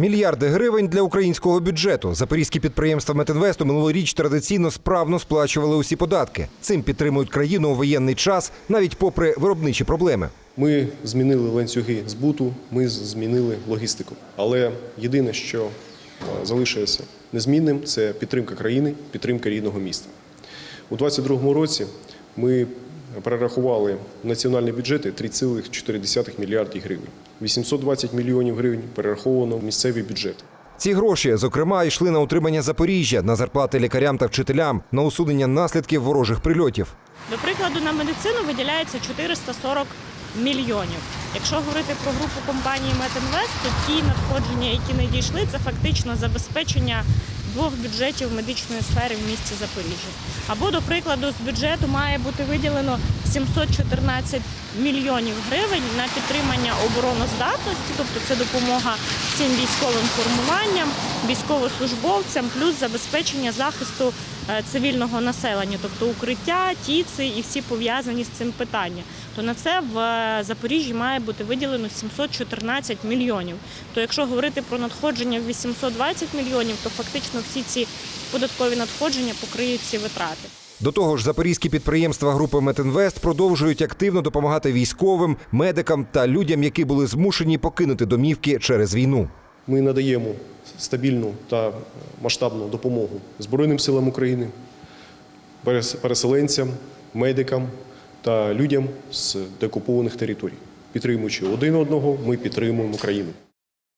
Мільярди гривень для українського бюджету. Запорізькі підприємства Метинвесту минулоріч традиційно справно сплачували усі податки. Цим підтримують країну у воєнний час, навіть попри виробничі проблеми. Ми змінили ланцюги збуту, ми змінили логістику. Але єдине, що е, залишається незмінним, це підтримка країни, підтримка рідного міста. У 2022 році ми перерахували в національні бюджети 3,4 мільярдів гривень. 820 мільйонів гривень перераховано в місцеві бюджети. Ці гроші, зокрема, йшли на утримання Запоріжжя, на зарплати лікарям та вчителям, на усунення наслідків ворожих прильотів. До прикладу, на медицину виділяється 440 мільйонів. Якщо говорити про групу компанії Метинвест, то ті надходження, які не дійшли, це фактично забезпечення двох бюджетів медичної сфери в місті Запоріжжя. Або, до прикладу, з бюджету має бути виділено 714 мільйонів гривень на підтримання обороноздатності, тобто це допомога всім військовим формуванням, військовослужбовцям, плюс забезпечення захисту е, цивільного населення, тобто укриття, тіци і всі пов'язані з цим питання. То на це в е, Запоріжжі має бути виділено 714 мільйонів. То якщо говорити про надходження в 820 мільйонів, то фактично всі ці податкові надходження покриють ці витрати. До того ж, запорізькі підприємства групи Метинвест продовжують активно допомагати військовим, медикам та людям, які були змушені покинути домівки через війну. Ми надаємо стабільну та масштабну допомогу Збройним силам України, перес- переселенцям, медикам та людям з деокупованих територій. Підтримуючи один одного, ми підтримуємо країну.